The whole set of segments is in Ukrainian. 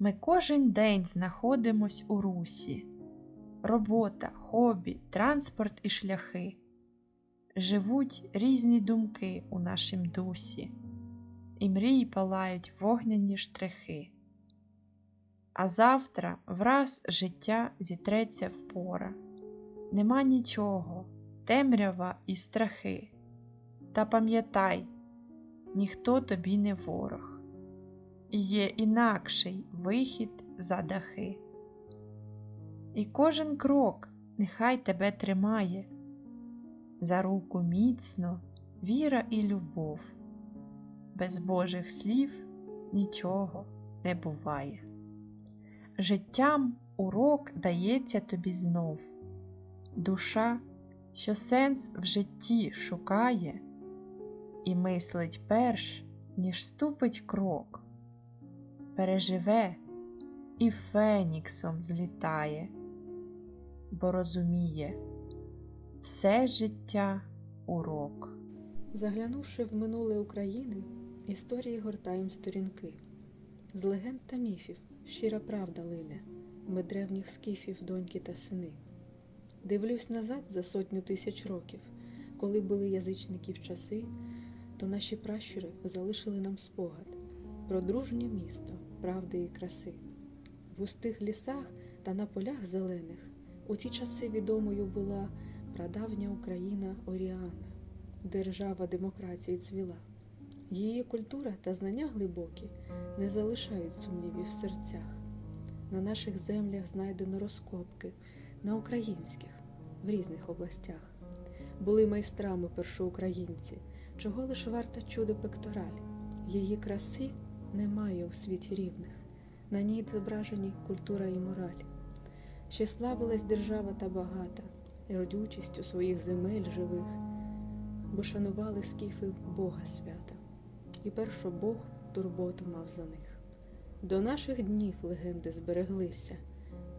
Ми кожен день знаходимось у русі. Робота, хобі, транспорт і шляхи. Живуть різні думки у нашім дусі, і мрії палають вогняні штрихи. А завтра враз життя зітреться впора. Нема нічого, темрява і страхи. Та пам'ятай, ніхто тобі не ворог, є інакший вихід за дахи. І кожен крок нехай тебе тримає, за руку міцно віра і любов, без Божих слів нічого не буває. Життям урок дається тобі знов, душа, що сенс в житті шукає, і мислить перш, ніж ступить крок, переживе і феніксом злітає, бо розуміє все життя урок. Заглянувши в минуле України, історії гортаєм сторінки. З легенд та міфів щира правда лине, ми древніх скіфів, доньки та сини. Дивлюсь назад за сотню тисяч років, коли були язичників часи, то наші пращури залишили нам спогад про дружнє місто, правди і краси. В густих лісах та на полях зелених у ті часи відомою була прадавня Україна Оріана, держава демократії цвіла. Її культура та знання глибокі не залишають сумнівів в серцях. На наших землях знайдено розкопки, на українських, в різних областях. Були майстрами першоукраїнці, чого лиш варта чудо пектораль. Її краси немає у світі рівних, на ній зображені культура і мораль. Ще славилась держава та багата, родючістю своїх земель живих, бо шанували скіфи Бога свята, і першо Бог турботу мав за них. До наших днів легенди збереглися,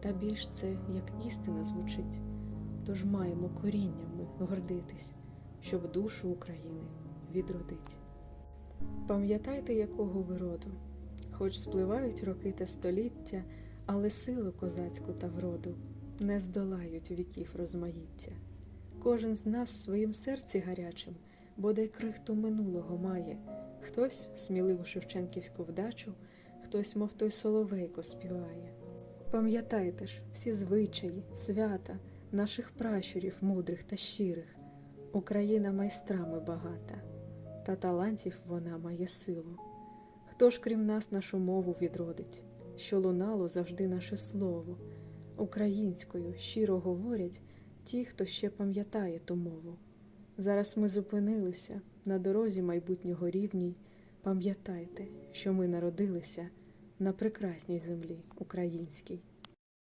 та більш це як істина звучить, тож маємо коріння ми гордитись, щоб душу України відродить. Пам'ятайте, якого ви роду, хоч спливають роки та століття, але силу козацьку та вроду не здолають віків розмаїття. Кожен з нас в своїм серці гарячим, бодай крихту минулого має, хтось сміливу шевченківську вдачу, хтось, мов той соловейко, співає. Пам'ятайте ж всі звичаї, свята наших пращурів мудрих та щирих, Україна майстрами багата, та талантів вона має силу. Хто ж крім нас нашу мову відродить, що лунало завжди наше слово, українською щиро говорять ті, хто ще пам'ятає ту мову. Зараз ми зупинилися на дорозі майбутнього рівній. Пам'ятайте, що ми народилися на прекрасній землі українській.